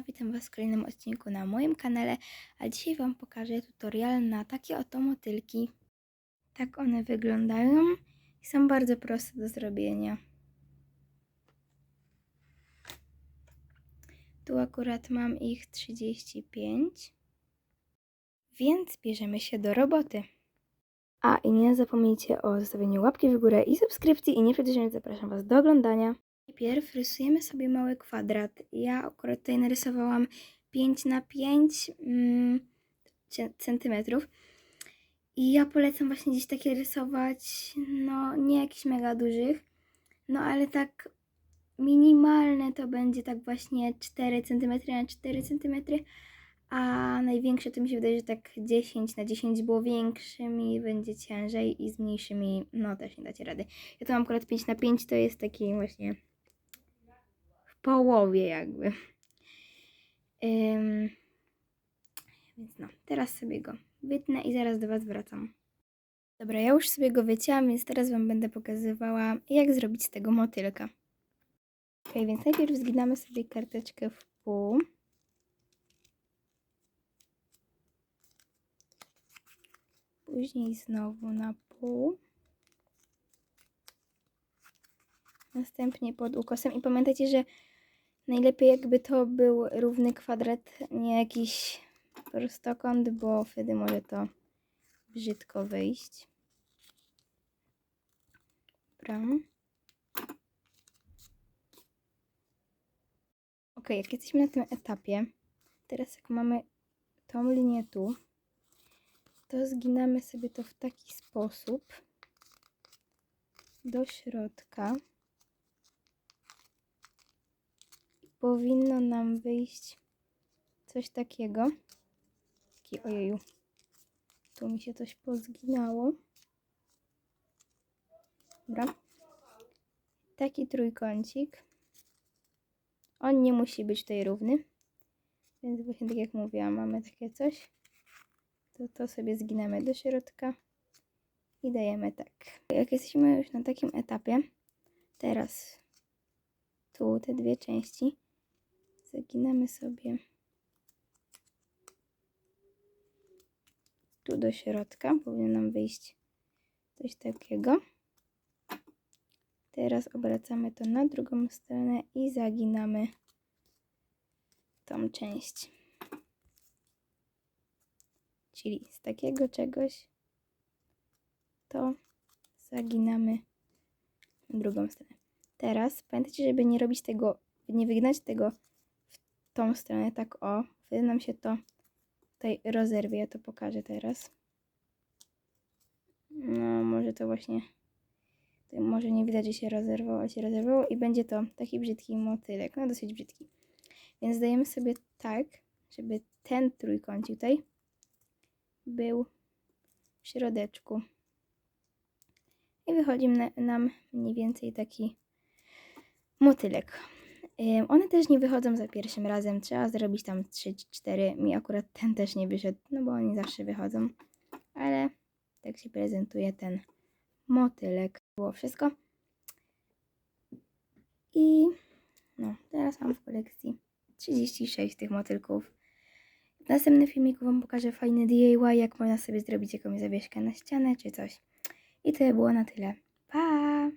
Witam Was w kolejnym odcinku na moim kanale, a dzisiaj Wam pokażę tutorial na takie oto motylki. Tak one wyglądają i są bardzo proste do zrobienia. Tu akurat mam ich 35, więc bierzemy się do roboty. A i nie zapomnijcie o zostawieniu łapki w górę i subskrypcji i nie zapraszam Was do oglądania. Najpierw rysujemy sobie mały kwadrat. Ja akurat tutaj narysowałam 5 na 5 mm, centymetrów. I ja polecam właśnie gdzieś takie rysować, no nie jakichś mega dużych, no ale tak minimalne to będzie tak właśnie 4 cm na 4 cm, a największe to mi się wydaje, że tak 10 na 10, bo większymi będzie ciężej i z mniejszymi no też nie dacie rady. Ja to mam akurat 5 na 5, to jest taki właśnie połowie jakby. Ym, więc no, teraz sobie go wytnę i zaraz do Was wracam. Dobra, ja już sobie go wycięłam, więc teraz Wam będę pokazywała, jak zrobić z tego motylka. Ok, więc najpierw zginamy sobie karteczkę w pół. Później znowu na pół. Następnie pod ukosem. I pamiętajcie, że najlepiej jakby to był równy kwadrat, nie jakiś prostokąt, bo wtedy może to brzydko wyjść. Dobra. Ok, jak jesteśmy na tym etapie, teraz jak mamy tą linię tu, to zginamy sobie to w taki sposób do środka. Powinno nam wyjść coś takiego. Taki, ojeju, tu mi się coś pozginało. Dobra. Taki trójkącik. On nie musi być tutaj równy. Więc właśnie tak jak mówiłam, mamy takie coś. To to sobie zginamy do środka i dajemy tak. Jak jesteśmy już na takim etapie, teraz tu te dwie części zaginamy sobie tu do środka. Powinno nam wyjść coś takiego. Teraz obracamy to na drugą stronę i zaginamy tą część. Czyli z takiego czegoś to zaginamy na drugą stronę. Teraz pamiętajcie, żeby nie robić tego, nie wyginać tego tą stronę, tak o. Wtedy nam się to tutaj rozerwie. Ja to pokażę teraz. No, może to właśnie może nie widać, że się rozerwało, ale się rozerwało i będzie to taki brzydki motylek, no dosyć brzydki. Więc dajemy sobie tak, żeby ten trójkącik tutaj był w środeczku. I wychodzi na- nam mniej więcej taki motylek. One też nie wychodzą za pierwszym razem. Trzeba zrobić tam 3-4. Mi akurat ten też nie wyszedł, no bo oni zawsze wychodzą. Ale tak się prezentuje ten motylek. Było wszystko. I no, teraz mam w kolekcji 36 tych motylków. W następnym filmiku Wam pokażę fajny DIY, jak można sobie zrobić jakąś zawieszkę na ścianę czy coś. I to by było na tyle. Pa!